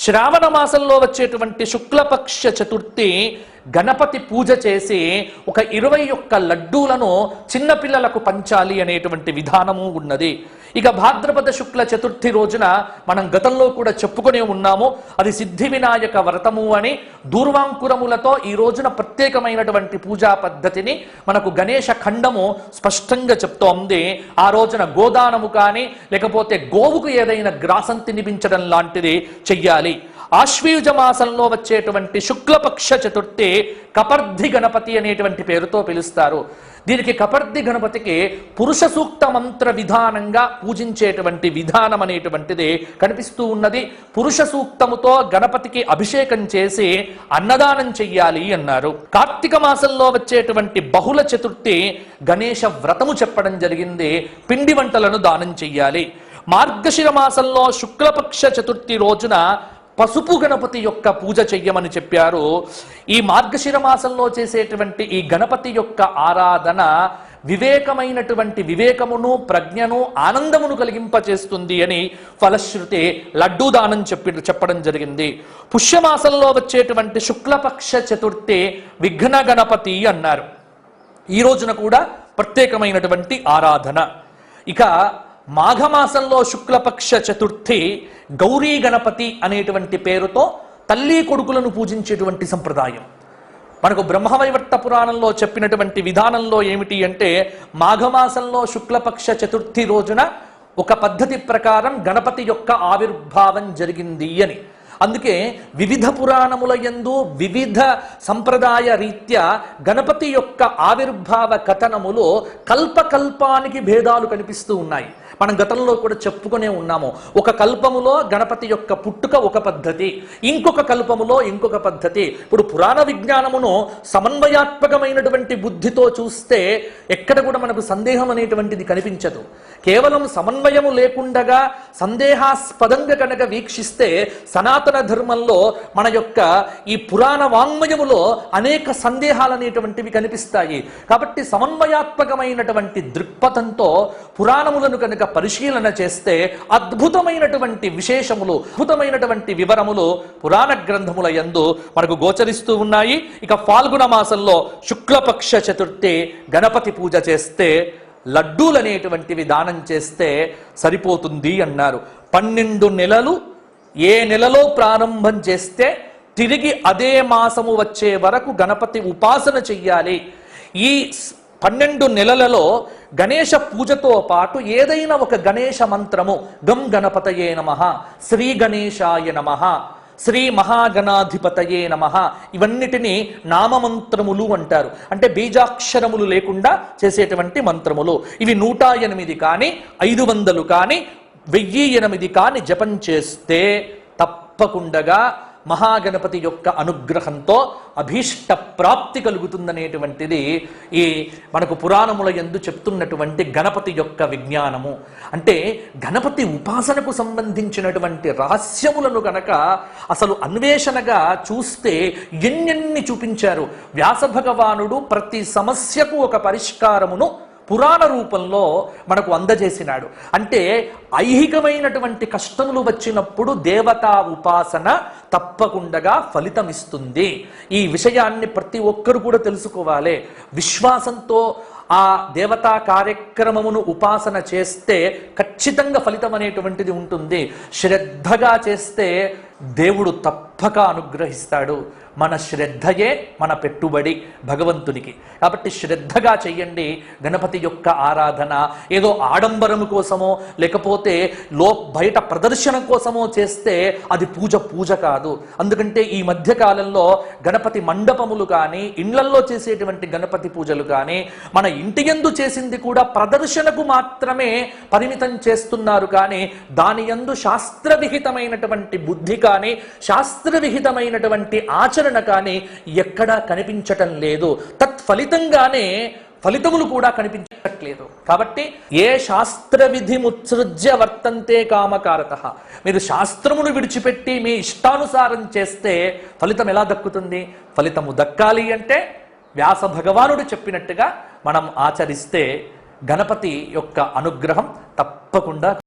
శ్రావణ మాసంలో వచ్చేటువంటి శుక్లపక్ష చతుర్థి గణపతి పూజ చేసి ఒక ఇరవై ఒక్క లడ్డూలను చిన్నపిల్లలకు పంచాలి అనేటువంటి విధానము ఉన్నది. ఇక భాద్రపద శుక్ల చతుర్థి రోజున మనం గతంలో కూడా చెప్పుకునే ఉన్నాము అది సిద్ధి వినాయక వ్రతము అని దూర్వాంకురములతో ఈ రోజున ప్రత్యేకమైనటువంటి పూజా పద్ధతిని మనకు గణేష ఖండము స్పష్టంగా చెప్తోంది. ఆ రోజున గోదానము కానీ లేకపోతే గోవుకు ఏదైనా గ్రాసం తినిపించడం లాంటిది చెయ్యాలి. ఆశ్వీయుజ మాసంలో వచ్చేటువంటి శుక్లపక్ష చతుర్థి కపర్ధి గణపతి అనేటువంటి పేరుతో పిలుస్తారు. దీనికి కపర్ధి గణపతికి పురుష సూక్త మంత్ర విధానంగా పూజించేటువంటి విధానం అనేటువంటిది కనిపిస్తూ ఉన్నది. పురుష సూక్తముతో గణపతికి అభిషేకం చేసి అన్నదానం చెయ్యాలి అన్నారు. కార్తీక మాసంలో వచ్చేటువంటి బహుళ చతుర్థి గణేష వ్రతము చెప్పడం జరిగింది. పిండి వంటలను దానం చెయ్యాలి. మార్గశిర మాసంలో శుక్లపక్ష చతుర్థి రోజున పసుపు గణపతి యొక్క పూజ చెయ్యమని చెప్పారు. ఈ మార్గశిర మాసంలో చేసేటువంటి ఈ గణపతి యొక్క ఆరాధన వివేకమైనటువంటి వివేకమును ప్రజ్ఞను ఆనందమును కలిగింపచేస్తుంది అని ఫలశ్రుతి లడ్డూ దానం చెప్పి చెప్పడం జరిగింది. పుష్యమాసంలో వచ్చేటువంటి శుక్లపక్ష చతుర్థి విఘ్న గణపతి అన్నారు. ఈ రోజున కూడా ప్రత్యేకమైనటువంటి ఆరాధన. ఇక మాఘమాసంలో శుక్లపక్ష చతుర్థి గౌరీ గణపతి అనేటువంటి పేరుతో తల్లి కొడుకులను పూజించేటువంటి సంప్రదాయం. మనకు బ్రహ్మవైవర్త పురాణంలో చెప్పినటువంటి విధానంలో ఏమిటి అంటే మాఘమాసంలో శుక్లపక్ష చతుర్థి రోజున ఒక పద్ధతి ప్రకారం గణపతి యొక్క ఆవిర్భావం జరిగింది అని. అందుకే వివిధ పురాణముల యందు వివిధ సంప్రదాయ రీత్యా గణపతి యొక్క ఆవిర్భావ కథనములో కల్పకల్పానికి భేదాలు కనిపిస్తూ ఉన్నాయి. మనం గతంలో కూడా చెప్పుకునే ఉన్నాము. ఒక కల్పములో గణపతి యొక్క పుట్టుక ఒక పద్ధతి ఇంకొక కల్పములో ఇంకొక పద్ధతి. ఇప్పుడు పురాణ విజ్ఞానమును సమన్వయాత్మకమైనటువంటి బుద్ధితో చూస్తే ఎక్కడ కూడా మనకు సందేహం అనేటువంటిది కనిపించదు. కేవలం సమన్వయము లేకుండగా సందేహాస్పదంగా కనుక వీక్షిస్తే సనాతన ధర్మంలో మన యొక్క ఈ పురాణ వాంగ్మయములో అనేక సందేహాలు అనేటువంటివి కనిపిస్తాయి. కాబట్టి సమన్వయాత్మకమైనటువంటి దృక్పథంతో పురాణములను కనుక పరిశీలన చేస్తే అద్భుతమైనటువంటి విశేషములు అద్భుతమైనటువంటి వివరములు పురాణ గ్రంథముల యందు మనకు గోచరిస్తూ ఉన్నాయి. ఇక ఫాల్గుణ మాసంలో శుక్లపక్ష చతుర్థి గణపతి పూజ చేస్తే లడ్డూలనేటువంటివి దానం చేస్తే సరిపోతుంది అన్నారు. పన్నెండు నెలలు ఏ నెలలో ప్రారంభం చేస్తే తిరిగి అదే మాసము వచ్చే వరకు గణపతి ఉపాసన చెయ్యాలి. ఈ పన్నెండు నెలలలో గణేష పూజతో పాటు ఏదైనా ఒక గణేష మంత్రము. గం గణపతయే నమ శ్రీ గణేశాయ నమ శ్రీ మహాగణాధిపతయే నమ. ఇవన్నిటిని నామమంత్రములు అంటారు. అంటే బీజాక్షరములు లేకుండా చేసేటువంటి మంత్రములు. ఇవి నూట ఎనిమిది కానీ ఐదు వందలు కానీ వెయ్యి ఎనిమిది కానీ జపం చేస్తే తప్పకుండగా మహాగణపతి యొక్క అనుగ్రహంతో అభీష్ట ప్రాప్తి కలుగుతుందనేటువంటిది ఈ మనకు పురాణముల ఎందు చెప్తున్నటువంటి గణపతి యొక్క విజ్ఞానము. అంటే గణపతి ఉపాసనకు సంబంధించినటువంటి రహస్యములను గనక అసలు అన్వేషణగా చూస్తే ఎన్నెన్ని చూపించారు. వ్యాస భగవానుడు ప్రతి సమస్యకు ఒక పరిష్కారమును పురాణ రూపంలో మనకు అందజేసినాడు. అంటే ఐహికమైనటువంటి కష్టములు వచ్చినప్పుడు దేవతా ఉపాసన తప్పకుండగా ఫలితమిస్తుంది. ఈ విషయాన్ని ప్రతి ఒక్కరు కూడా తెలుసుకోవాలి. విశ్వాసంతో ఆ దేవతా కార్యక్రమమును ఉపాసన చేస్తే ఖచ్చితంగా ఫలితం అనేటువంటిది ఉంటుంది. శ్రద్ధగా చేస్తే దేవుడు తప్పక అనుగ్రహిస్తాడు. మన శ్రద్ధయే మన పెట్టుబడి భగవంతునికి. కాబట్టి శ్రద్ధగా చెయ్యండి. గణపతి యొక్క ఆరాధన ఏదో ఆడంబరము కోసమో లేకపోతే లో బయట ప్రదర్శన కోసమో చేస్తే అది పూజ పూజ కాదు. అందుకంటే ఈ మధ్య కాలంలో గణపతి మండపములు కానీ ఇండ్లల్లో చేసేటువంటి గణపతి పూజలు కానీ మన ఇంటి యందు చేసింది కూడా ప్రదర్శనకు మాత్రమే పరిమితం చేస్తున్నారు. కానీ దాని యందు శాస్త్రవిహితమైనటువంటి బుద్ధి కానీ శాస్త్రవిహితమైనటువంటి ఆచరణ కానీ ఎక్కడా కనిపించటం లేదు. తత్ఫలితంగానే ఫలితములు కూడా కనిపించట్లేదు. కాబట్టి ఏ శాస్త్ర విధి ముత్సృజ్య వర్తంతే కామకారత. మీరు శాస్త్రమును విడిచిపెట్టి మీ ఇష్టానుసారం చేస్తే ఫలితం ఎలా దక్కుతుంది? ఫలితము దక్కాలి అంటే వ్యాస భగవానుడు చెప్పినట్టుగా మనం ఆచరిస్తే గణపతి యొక్క అనుగ్రహం తప్పకుండా